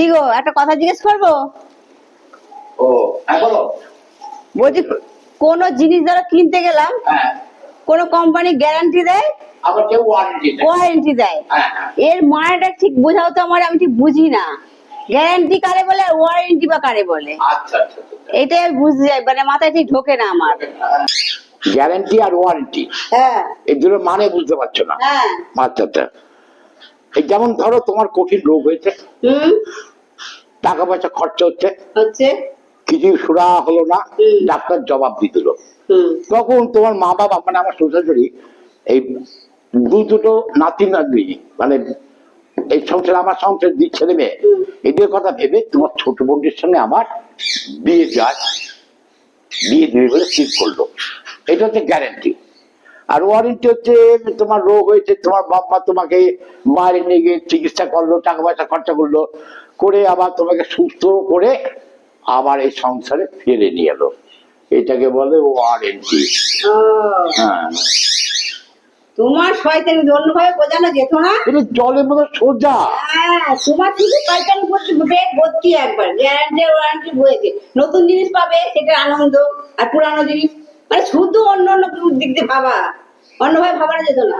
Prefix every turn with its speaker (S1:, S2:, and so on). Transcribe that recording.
S1: কি গো একটা কথা জিজ্ঞেস করব?
S2: ও হ্যাঁ বলো।
S1: বলছি কোন জিনিস ধরো কিনতে গেলাম কোন কোম্পানি গ্যারান্টি দেয়
S2: আবার কেউ ওয়ারেন্টি দেয়। হ্যাঁ হ্যাঁ
S1: এর মানেটা ঠিক বোঝাও তো আমার আমি ঠিক বুঝি না। গ্যারান্টি কারে বলে ওয়ারেন্টি বা কারে বলে?
S2: আচ্ছা আচ্ছা আচ্ছা।
S1: এটাই বুঝতে যাই মানে মাথায় ঠিক ঢোকে না আমার।
S2: গ্যারান্টি আর ওয়ারেন্টি
S1: হ্যাঁ।
S2: এই দুটো মানে বুঝতে পারছ না।
S1: হ্যাঁ।
S2: আচ্ছা আচ্ছা। এই যেমন ধরো তোমার কঠিন রোগ হয়েছে।
S1: হুম।
S2: টাকা পয়সা খরচা হচ্ছে।
S1: হচ্ছে?
S2: কিছু সুরা হলো না ডাক্তার জবাব দিয়ে দিল তখন তোমার মা বাবা মানে আমার শ্বশুরি এই দু দুটো নাতি নাতনি মানে এই সংসার আমার সংসার দি ছেলে মেয়ে এদের কথা ভেবে তোমার ছোট বোনটির সঙ্গে আমার বিয়ে যায়। বিয়ে দেবে বলে ঠিক করল। এটা হচ্ছে গ্যারেন্টি আর ওয়ারেন্টি হচ্ছে তোমার রোগ হয়েছে তোমার বাপ মা তোমাকে বাইরে নিয়ে গিয়ে চিকিৎসা করল টাকা পয়সা খরচা করল করে আবার তোমাকে সুস্থ করে আবার এই সংসারে ফিরে নিয়ে এলো। এটাকে বলে ওয়ারেন্টি হ্যাঁ।
S1: তোমার শয়তানি অন্যভাবে বোঝানো যেত না?
S2: জলের মতো সোজা।
S1: হ্যাঁ তোমার শুধু শয়তানি ভর্তি একবার। গ্যারান্টি ওয়ারেন্টি নতুন জিনিস পাবে সেটা আনন্দ আর পুরানো জিনিস মানে শুধু অন্য অন্য দিক দিয়ে ভাবা। অন্যভাবে ভাবানো যেত না।